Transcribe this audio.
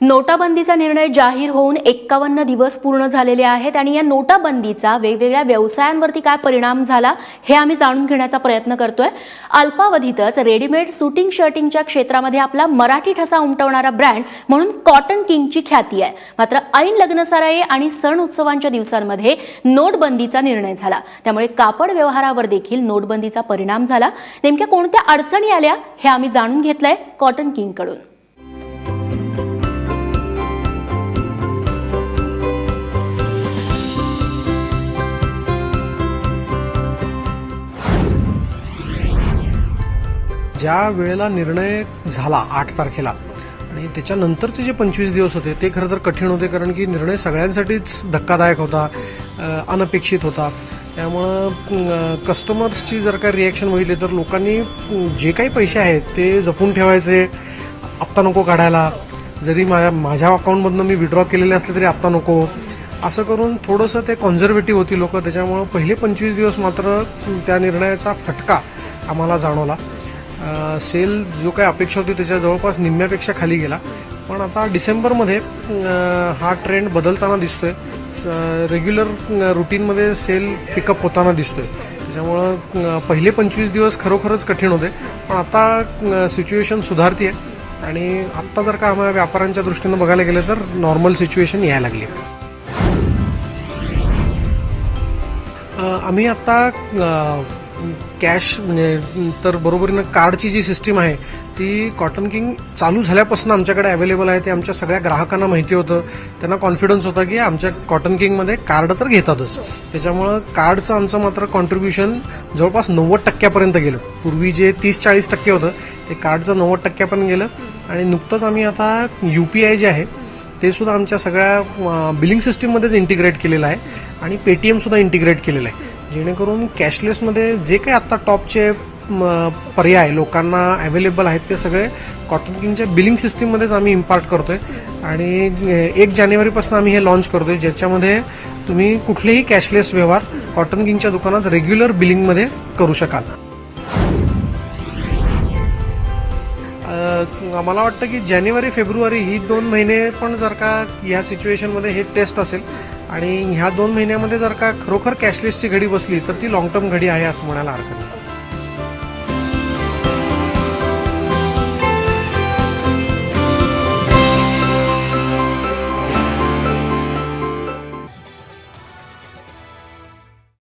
नोटाबंदीचा निर्णय जाहीर होऊन एक्कावन्न दिवस पूर्ण झालेले आहेत आणि या नोटाबंदीचा वेगवेगळ्या व्यवसायांवरती काय परिणाम झाला हे आम्ही जाणून घेण्याचा प्रयत्न करतोय. अल्पावधीतच रेडीमेड सुटिंग शर्टिंगच्या क्षेत्रामध्ये आपला मराठी ठसा उमटवणारा ब्रँड म्हणून कॉटन किंगची ख्याती आहे. मात्र ऐन लग्नसराई आणि सण उत्सवांच्या दिवसांमध्ये नोटबंदीचा निर्णय झाला. त्यामुळे कापड व्यवहारावर देखील नोटबंदीचा परिणाम झाला. नेमक्या कोणत्या अडचणी आल्या हे आम्ही जाणून घेतलंय कॉटन किंगकडून. ज्या वेळेला निर्णय झाला आठ तारखेला आणि त्याच्यानंतरचे जे पंचवीस दिवस होते ते खरं तर कठीण होते कारण की निर्णय सगळ्यांसाठीच धक्कादायक होता अनपेक्षित होता. त्यामुळं कस्टमर्सची जर का रिॲक्शन बघितली तर लोकांनी जे काही पैसे आहेत ते जपून ठेवायचे. आत्ता नको काढायला. जरी माझ्या माझ्या अकाउंटमधनं मी विड्रॉ केलेले असले तरी आत्ता नको. असं करून थोडंसं ते कॉन्झर्वेटिव्ह होती लोकं. त्याच्यामुळं पहिले पंचवीस दिवस मात्र त्या निर्णयाचा फटका आम्हाला जाणवला. सेल जो काही अपेक्षा होती त्याच्या जवळपास निम्म्यापेक्षा खाली गेला. पण आता डिसेंबरमध्ये हा ट्रेंड बदलताना दिसतोय. रेग्युलर रुटीनमध्ये सेल पिकअप होताना दिसतोय. त्याच्यामुळं पहिले पंचवीस दिवस खरोखरच कठीण होते. पण आता सिच्युएशन सुधारतीये. आणि आत्ता जर का आम्हाला व्यापाऱ्यांच्या दृष्टीनं बघायला गेलं तर नॉर्मल सिच्युएशन यायला लागली आम्ही आत्ता कॅश म्हणजे तर बरोबरीनं कार्डची जी सिस्टीम आहे ती कॉटन किंग चालू झाल्यापासून आमच्याकडे अवेलेबल आहे. ते आमच्या सगळ्या ग्राहकांना माहिती होतं. त्यांना कॉन्फिडन्स होता की आमच्या कॉटन किंगमध्ये कार्ड तर घेतातच. त्याच्यामुळं कार्डचं आमचं मात्र कॉन्ट्रीब्युशन जवळपास नव्वद टक्क्यापर्यंत गेलं. पूर्वी जे तीस चाळीस टक्के होतं ते कार्डचं नव्वद टक्क्यापर्यंत गेलं. आणि नुकतंच आम्ही आता यू पी आय जे आहे ते सुद्धा आमच्या सगळ्या बिलिंग सिस्टीममध्येच इंटिग्रेट केलेलं आहे. आणि पेटीएमसुद्धा इंटिग्रेट केलेलं आहे. जेणेकरून कॅशलेसमध्ये जे काही आत्ता टॉपचे म, पर्याय लोकांना अवेलेबल आहेत ते सगळे कॉटन किंगच्या बिलिंग सिस्टीममध्येच आम्ही इम्पार्ट करतो आहे आणि एक जानेवारीपासून आम्ही हे लॉन्च आहे ज्याच्यामध्ये तुम्ही कुठलेही कॅशलेस व्यवहार कॉटन किंगच्या दुकानात रेग्युलर बिलिंगमध्ये करू शकाल. मला वाटतं की जानेवारी फेब्रुवारी ही दोन महिने पण जर का ह्या सिच्युएशनमध्ये हे टेस्ट असेल आणि ह्या दोन महिन्यामध्ये जर का खरोखर कॅशलेसची घडी बसली तर ती लॉंग टर्म घडी आहे असं म्हणायला हरकत नाही.